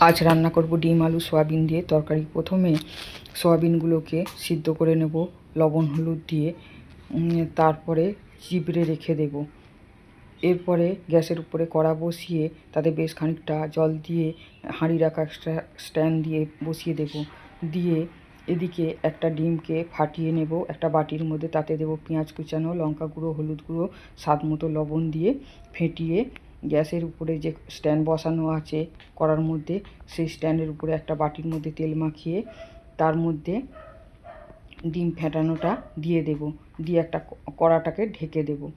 আজ রান্না করব ডিম, আলু, সয়াবিন দিয়ে তরকারি। প্রথমে সয়াবিনগুলোকে সিদ্ধ করে নেব, লবণ, হলুদ দিয়ে। তারপরে চিবড়ে রেখে দেব। এরপরে গ্যাসের উপরে কড়া বসিয়ে তাতে বেশ খানিকটা জল দিয়ে হাঁড়ি রাখা স্ট্যা- স্ট্যান্ড দিয়ে বসিয়ে দেব। দিয়ে এদিকে একটা ডিমকে ফাটিয়ে নেব, একটা বাটির মধ্যে। তাতে দেব পেঁয়াজ কুচানো, লঙ্কা গুঁড়ো, হলুদ গুঁড়ো, স্বাদ মতো লবণ দিয়ে ফেটিয়ে গ্যাসের উপরে যে স্ট্যান্ড বসানো আছে কড়ার মধ্যে, সেই স্ট্যান্ডের উপরে একটা বাটির মধ্যে তেল মাখিয়ে তার মধ্যে ডিম ফেটানোটা দিয়ে দেব। দিয়ে একটা কড়াটাকে ঢেকে দেব।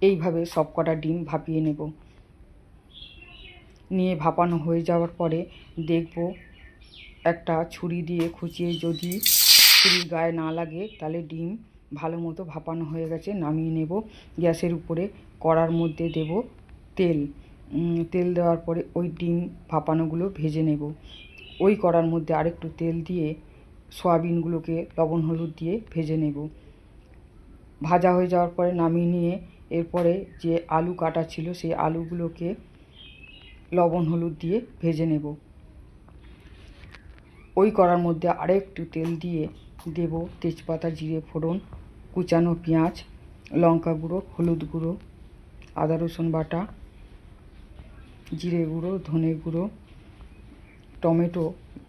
এইভাবে সব কটা ডিম ভাপিয়ে নেব। নিয়ে ভাপানো হয়ে যাওয়ার পরে দেখব একটা ছুরি দিয়ে খুঁচিয়ে যদি ছুরির গায়ে না লাগে, তাহলে ডিম ভালো মতো ভাপানো হয়ে গেছে, নামিয়ে নেব। গ্যাসের উপরে কড়ার মধ্যে দেব তেল। তেল দেওয়ার পরে ওই ডিম ভাপানোগুলো ভেজে নেব। ওই কড়ার মধ্যে আরেকটু তেল দিয়ে সয়াবিনগুলোকে লবণ হলুদ দিয়ে ভেজে নেব। ভাজা হয়ে যাওয়ার পরে নামিয়ে নিয়ে এরপরে যে আলু কাটা ছিল সেই আলুগুলোকে লবণ হলুদ দিয়ে ভেজে নেব। ওই কড়ার মধ্যে আরও একটু তেল দিয়ে দেব তেজপাতা, জিরে, ফোড়ন। কুচানো পেঁয়াজ, লঙ্কা গুঁড়ো, হলুদ গুঁড়ো, আদা রসুন বাটা, জিরে গুঁড়ো, ধনে গুঁড়ো, টমেটো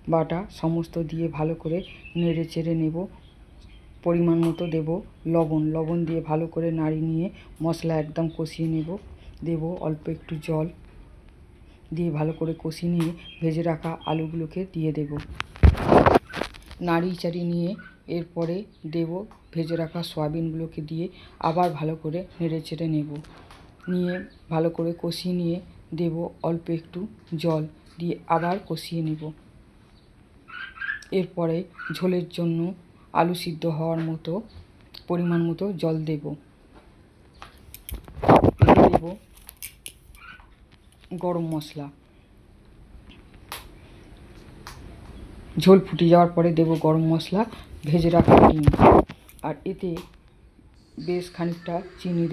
বাটা সমস্ত দিয়ে ভালো করে নেড়ে চেড়ে নেব। পরিমাণ মতো দেব লবণ। লবণ দিয়ে ভালো করে নাড়িয়ে নিয়ে মশলা একদম কষিয়ে নেব। দেব অল্প একটু জল। দিয়ে ভালো করে কষিয়ে নিয়ে ভেজে রাখা আলুগুলোকে দিয়ে দেব। নাড়িয়ে চাড়িয়ে নিয়ে এরপরে দেব ভেজে রাখা সয়াবিনগুলোকে দিয়ে আবার ভালো করে নেড়ে চেড়ে নেব। নিয়ে ভালো করে কষিয়ে নিয়ে দেব অল্প একটু জল দিয়ে আবার কষিয়ে নেব। এরপরে ঝোলের জন্য আলু সিদ্ধ হওয়ার মতো পরিমাণ মতো জল দেব। দেব গরম মশলা। ঝোল ফুটে যাওয়ার পরে দেব গরম মশলা, ভেজে রাখা ডিম আর এতে বেশ খানিকটা চিনি